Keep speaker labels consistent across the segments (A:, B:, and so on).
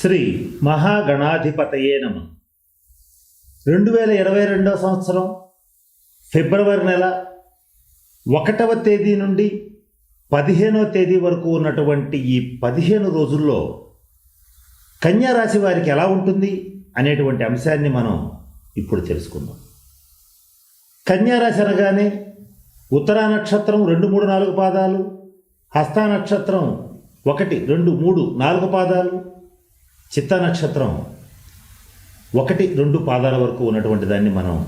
A: శ్రీ మహాగణాధిపతయే నమ. రెండు వేల ఇరవై రెండవ సంవత్సరం ఫిబ్రవరి నెల ఒకటవ తేదీ నుండి పదిహేనవ తేదీ వరకు ఉన్నటువంటి ఈ పదిహేను రోజుల్లో కన్యా రాశి వారికి ఎలా ఉంటుంది అనేటువంటి అంశాన్ని మనం ఇప్పుడు తెలుసుకుందాం. కన్యా రాశి అనగానే ఉత్తరా నక్షత్రం రెండు మూడు నాలుగు పాదాలు హస్తా నక్షత్రం ఒకటి రెండు మూడు నాలుగు పాదాలు చిత్త నక్షత్రం ఒకటి రెండు పాదాల వరకు ఉన్నటువంటి దాన్ని మనం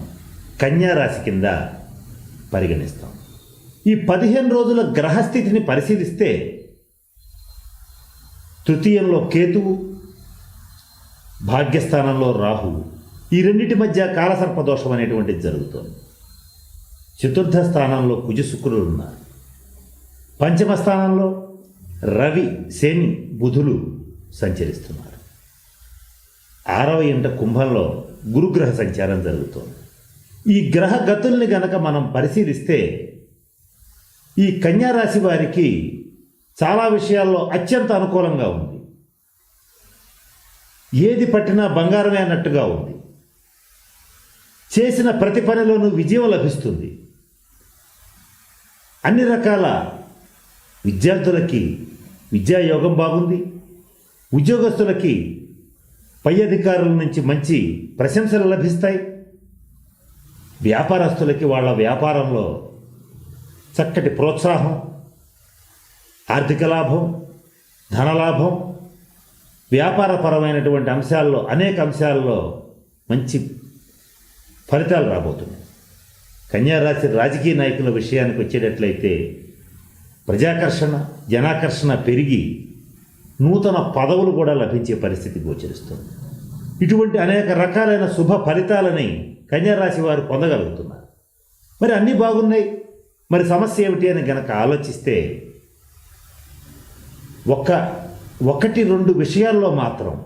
A: కన్యారాశి కింద పరిగణిస్తాం. ఈ పదిహేను రోజుల గ్రహస్థితిని పరిశీలిస్తే తృతీయంలో కేతువు భాగ్యస్థానంలో రాహువు ఈ రెండింటి మధ్య కాలసర్పదోషం అనేటువంటిది జరుగుతుంది. చతుర్థ స్థానంలో కుజశుక్రులు ఉన్నారు. పంచమ స్థానంలో రవి శని బుధులు సంచరిస్తున్నారు. ఆరవ ఇంట కుంభంలో గురుగ్రహ సంచారం జరుగుతోంది. ఈ గ్రహ గతుల్ని గనక మనం పరిశీలిస్తే ఈ కన్యా రాశి వారికి చాలా విషయాల్లో అత్యంత అనుకూలంగా ఉంది. ఏది పట్టినా బంగారమే అన్నట్టుగా ఉంది. చేసిన ప్రతి పనిలోనూ విజయం లభిస్తుంది. అన్ని రకాల విద్యార్థులకి విద్యాయోగం బాగుంది. ఉద్యోగస్తులకి పై అధికారుల నుంచి మంచి ప్రశంసలు లభిస్తాయి. వ్యాపారస్తులకి వాళ్ళ వ్యాపారంలో చక్కటి ప్రోత్సాహం ఆర్థిక లాభం ధనలాభం వ్యాపారపరమైనటువంటి అంశాల్లో అనేక అంశాల్లో మంచి ఫలితాలు రాబోతున్నాయి. కన్యారాశి రాజకీయ నాయకుల విషయానికి వచ్చేటట్లయితే ప్రజాకర్షణ జనాకర్షణ పెరిగి నూతన పదవులు కూడా లభించే పరిస్థితి గోచరిస్తుంది. ఇటువంటి అనేక రకాలైన శుభ ఫలితాలని కన్యారాశి వారు పొందగలుగుతున్నారు. మరి అన్నీ బాగున్నాయి. మరి సమస్య ఏమిటి అని గనక ఆలోచిస్తే ఒక ఒకటి రెండు విషయాల్లో మాత్రం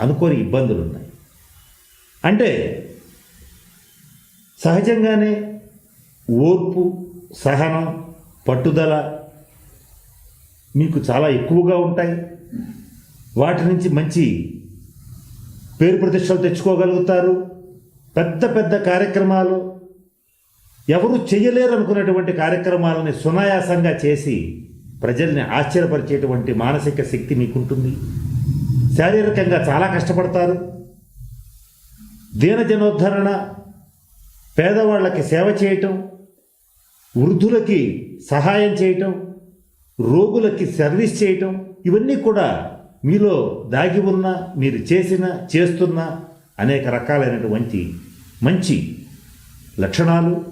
A: అనుకోని ఇబ్బందులు ఉన్నాయి. అంటే సహజంగానే ఓర్పు సహనం పట్టుదల మీకు చాలా ఎక్కువగా ఉంటాయి. వాటి నుంచి మంచి పేరు ప్రతిష్టలు తెచ్చుకోగలుగుతారు. పెద్ద పెద్ద కార్యక్రమాలు. ఎవరు చేయలేరు అనుకున్నటువంటి కార్యక్రమాలని సునాయాసంగా చేసి ప్రజల్ని ఆశ్చర్యపరిచేటువంటి మానసిక శక్తి మీకుంటుంది. శారీరకంగా చాలా కష్టపడతారు. దీనజనోద్ధరణ పేదవాళ్ళకి సేవ చేయటం వృద్ధులకి సహాయం చేయటం రోగులకి సర్వీస్ చేయటం ఇవన్నీ కూడా మీలో దాగి ఉన్న మీరు చేసిన చేస్తున్న అనేక రకాలైనటువంటి మంచి లక్షణాలు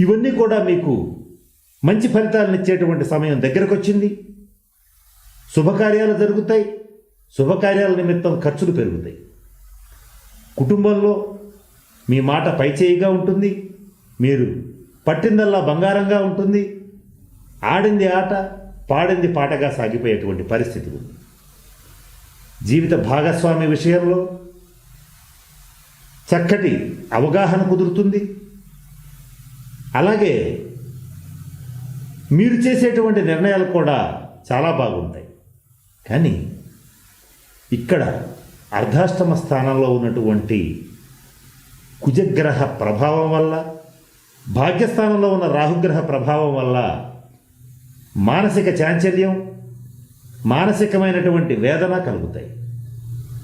A: ఇవన్నీ కూడా మీకు మంచి ఫలితాలను ఇచ్చేటువంటి సమయం దగ్గరకు వచ్చింది శుభకార్యాలు జరుగుతాయి. శుభకార్యాల నిమిత్తం ఖర్చులు పెరుగుతాయి. కుటుంబంలో మీ మాట పైచేయిగా ఉంటుంది. మీరు పట్టిందల్లా బంగారంగా ఉంటుంది. ఆడింది ఆట పాడింది పాటగా సాగిపోయేటువంటి పరిస్థితి ఉంది. జీవిత భాగస్వామి విషయంలో చక్కటి అవగాహన కుదురుతుంది. అలాగే మీరు చేసేటువంటి నిర్ణయాలు కూడా చాలా బాగుంటాయి. కానీ ఇక్కడ అర్ధాష్టమ స్థానంలో ఉన్నటువంటి కుజగ్రహ ప్రభావం వల్ల భాగ్యస్థానంలో ఉన్న రాహుగ్రహ ప్రభావం వల్ల మానసిక చాంచల్యం మానసికమైనటువంటి వేదన కలుగుతాయి.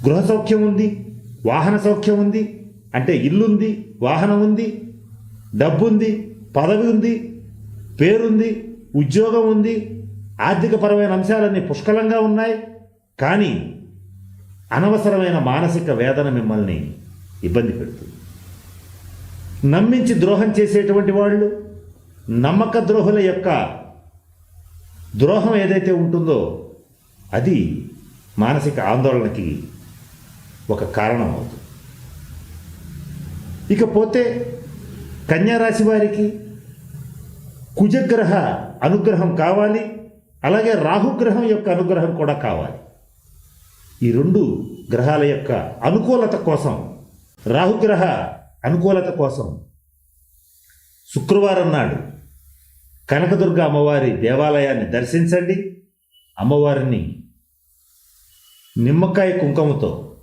A: గృహ సౌఖ్యం ఉంది వాహన సౌఖ్యం ఉంది అంటే ఇల్లుంది వాహనం ఉంది డబ్బు ఉంది పదవి ఉంది పేరుంది ఉద్యోగం ఉంది ఆర్థికపరమైన అంశాలన్నీ పుష్కలంగా ఉన్నాయి కానీ అనవసరమైన మానసిక వేదన మిమ్మల్ని ఇబ్బంది పెడుతుంది. నమ్మించి ద్రోహం చేసేటువంటి వాళ్ళు నమ్మక ద్రోహుల యొక్క ద్రోహం ఏదైతే ఉంటుందో అది మానసిక ఆందోళనకి ఒక కారణం అవుతుంది ఇకపోతే కన్యారాశి వారికి కుజగ్రహ అనుగ్రహం కావాలి అలాగే రాహుగ్రహం యొక్క అనుగ్రహం కూడా కావాలి. ఈ రెండు గ్రహాల యొక్క అనుకూలత కోసం రాహుగ్రహ అనుకూలత కోసం శుక్రవారం నాడు కనకదుర్గ అమ్మవారి దేవాలయాన్ని దర్శించండి. అమ్మవారిని నిమ్మకాయ కుంకుమతో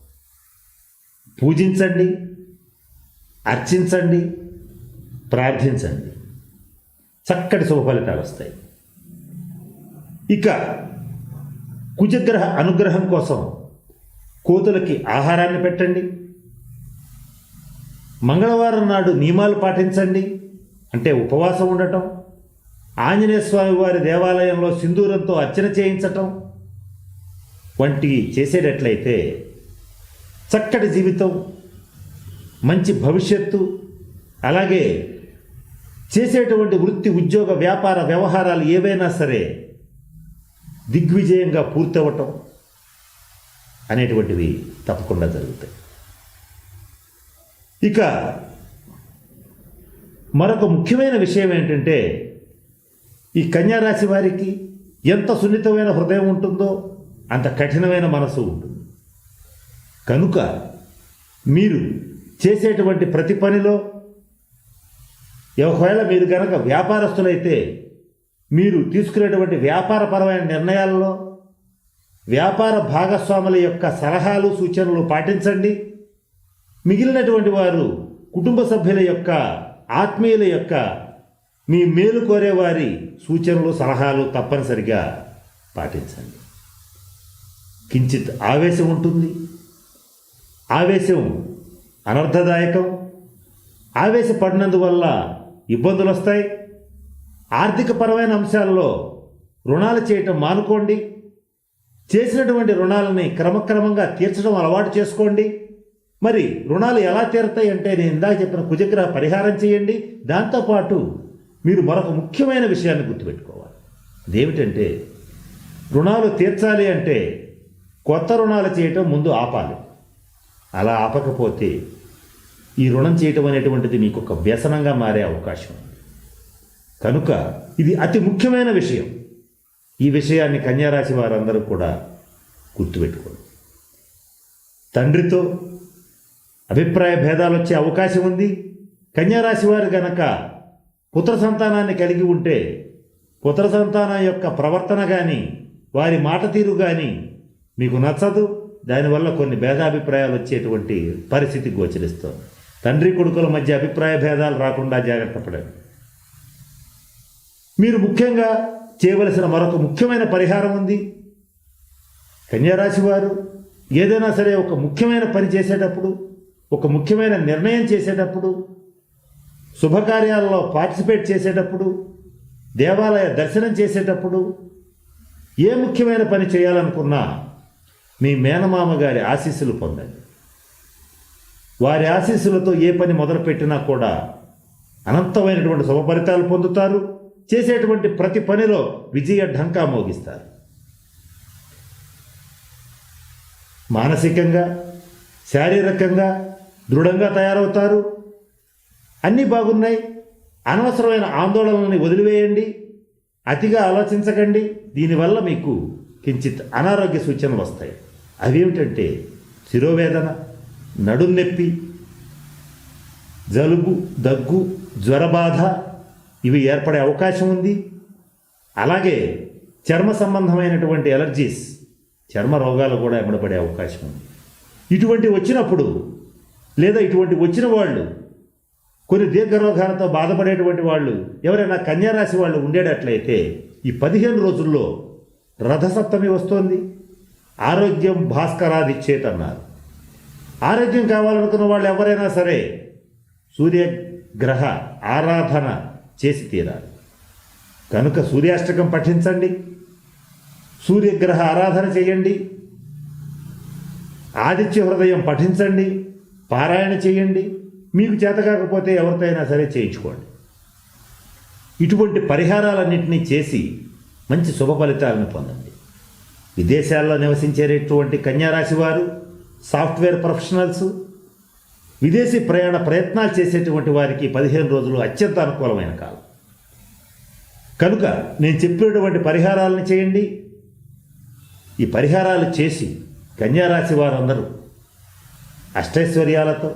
A: పూజించండి అర్చించండి ప్రార్థించండి. చక్కటి శుభ ఫలితాలు వస్తాయి. ఇక కుజగ్రహ అనుగ్రహం కోసం కోతులకి ఆహారాన్ని పెట్టండి. మంగళవారం నాడు నియమాలు పాటించండి. అంటే ఉపవాసం ఉండటం ఆంజనేయ స్వామి వారి దేవాలయంలో సింధూరంతో అర్చన చేయించటం వంటివి చేసేటట్లయితే చక్కటి జీవితం మంచి భవిష్యత్తు అలాగే చేసేటువంటి వృత్తి ఉద్యోగ వ్యాపార వ్యవహారాలు ఏవైనా సరే దిగ్విజయంగా పూర్తవటం అనేటువంటివి తప్పకుండా జరుగుతాయి. ఇక మరొక ముఖ్యమైన విషయం ఏంటంటే ఈ కన్యారాశి వారికి ఎంత సున్నితమైన హృదయం ఉంటుందో అంత కఠినమైన మనసు ఉంటుంది. కనుక మీరు చేసేటువంటి ప్రతి పనిలో ఒకవేళ మీరు కనుక వ్యాపారస్తులైతే మీరు తీసుకునేటువంటి వ్యాపారపరమైన నిర్ణయాలలో వ్యాపార భాగస్వాముల యొక్క సలహాలు సూచనలు పాటించండి. మిగిలినటువంటి వారు కుటుంబ సభ్యుల యొక్క ఆత్మీయుల యొక్క మీ మేలు కోరే వారి సూచనలు సలహాలు తప్పనిసరిగా పాటించండి. కించిత్ ఆవేశం ఉంటుంది. ఆవేశం అనర్థదాయకం. ఆవేశపడినందువల్ల ఇబ్బందులు వస్తాయి ఆర్థికపరమైన అంశాల్లో రుణాలు చేయటం మానుకోండి. చేసినటువంటి రుణాలని క్రమక్రమంగా తీర్చడం అలవాటు చేసుకోండి. మరి రుణాలు ఎలా తీరుతాయి అంటే నేను ఇందాక చెప్పిన కుజగ్రహ పరిహారం చేయండి. దాంతోపాటు మీరు మరొక ముఖ్యమైన విషయాన్ని గుర్తుపెట్టుకోవాలి. అదేమిటంటే రుణాలు తీర్చాలి అంటే కొత్త రుణాలు చేయటం ముందు ఆపాలి. అలా ఆపకపోతే ఈ రుణం చేయటం అనేటువంటిది మీకు ఒక వ్యసనంగా మారే అవకాశం ఉంది. కనుక ఇది అతి ముఖ్యమైన విషయం. ఈ విషయాన్ని కన్యారాశి వారందరూ కూడా గుర్తుపెట్టుకోండి. తండ్రితో అభిప్రాయ భేదాలు వచ్చే అవకాశం ఉంది. కన్యారాశి వారు గనక పుత్ర సంతానాన్ని కలిగి ఉంటే పుత్ర సంతానం యొక్క ప్రవర్తన కానీ వారి మాట తీరు కానీ మీకు నచ్చదు. దానివల్ల కొన్ని భేదాభిప్రాయాలు వచ్చేటువంటి పరిస్థితి గోచరిస్తుంది. తండ్రి కొడుకుల మధ్య అభిప్రాయ భేదాలు రాకుండా జాగ్రత్త పడండి. మీరు ముఖ్యంగా చేయవలసిన మరొక ముఖ్యమైన పరిహారం ఉంది. కన్యారాశి వారు ఏదైనా సరే ఒక ముఖ్యమైన పని చేసేటప్పుడు ఒక ముఖ్యమైన నిర్ణయం చేసేటప్పుడు శుభకార్యాలలో పార్టిసిపేట్ చేసేటప్పుడు దేవాలయ దర్శనం చేసేటప్పుడు ఏ ముఖ్యమైన పని చేయాలనుకున్నా మీ మేనమామ గారి ఆశీస్సులు పొందండి. వారి ఆశీస్సులతో ఏ పని మొదలుపెట్టినా కూడా అనంతమైనటువంటి శుభ ఫలితాలు పొందుతారు. చేసేటువంటి ప్రతి పనిలో విజయ ఢంకా మోగిస్తారు. మానసికంగా శారీరకంగా దృఢంగా తయారవుతారు. అన్నీ బాగున్నాయి. అనవసరమైన ఆందోళనని వదిలివేయండి. అతిగా ఆలోచించకండి. దీనివల్ల మీకు కించిత్ అనారోగ్య సూచనలు వస్తాయి. అవేమిటంటే శిరోవేదన నడుం నొప్పి జలుబు దగ్గు జ్వరబాధ ఇవి ఏర్పడే అవకాశం ఉంది. అలాగే చర్మ సంబంధమైనటువంటి ఎలర్జీస్ చర్మ రోగాలు కూడా ఎమ్మడపడే అవకాశం ఉంది. ఇటువంటి వచ్చినప్పుడు లేదా ఇటువంటి వచ్చిన వాళ్ళు కొన్ని దీర్ఘరోగాలతో బాధపడేటువంటి వాళ్ళు ఎవరైనా కన్యారాశి వాళ్ళు ఉండేటట్లయితే ఈ పదిహేను రోజుల్లో రథసప్తమి వస్తోంది. ఆరోగ్యం భాస్కరాదిచ్చేత్ అన్నారు ఆరోగ్యం కావాలనుకున్న వాళ్ళు ఎవరైనా సరే సూర్యగ్రహ ఆరాధన చేసి తీరాలి. కనుక సూర్యాష్టకం పఠించండి. సూర్యగ్రహ ఆరాధన చేయండి. ఆదిత్య హృదయం పఠించండి. పారాయణ చేయండి. మీకు చేత కాకపోతే ఎవరితోనైనా సరే చేయించుకోండి. ఇటువంటి పరిహారాలన్నింటినీ చేసి మంచి శుభ ఫలితాలను పొందండి. విదేశాల్లో నివసించేటటువంటి కన్యారాశి వారు సాఫ్ట్వేర్ ప్రొఫెషనల్స్ విదేశీ ప్రయాణ ప్రయత్నాలు చేసేటువంటి వారికి పదిహేను రోజులు అత్యంత అనుకూలమైన కాలం. కనుక నేను చెప్పినటువంటి పరిహారాలను చేయండి. ఈ పరిహారాలు చేసి కన్యారాశి వారందరూ అష్టైశ్వర్యాలతో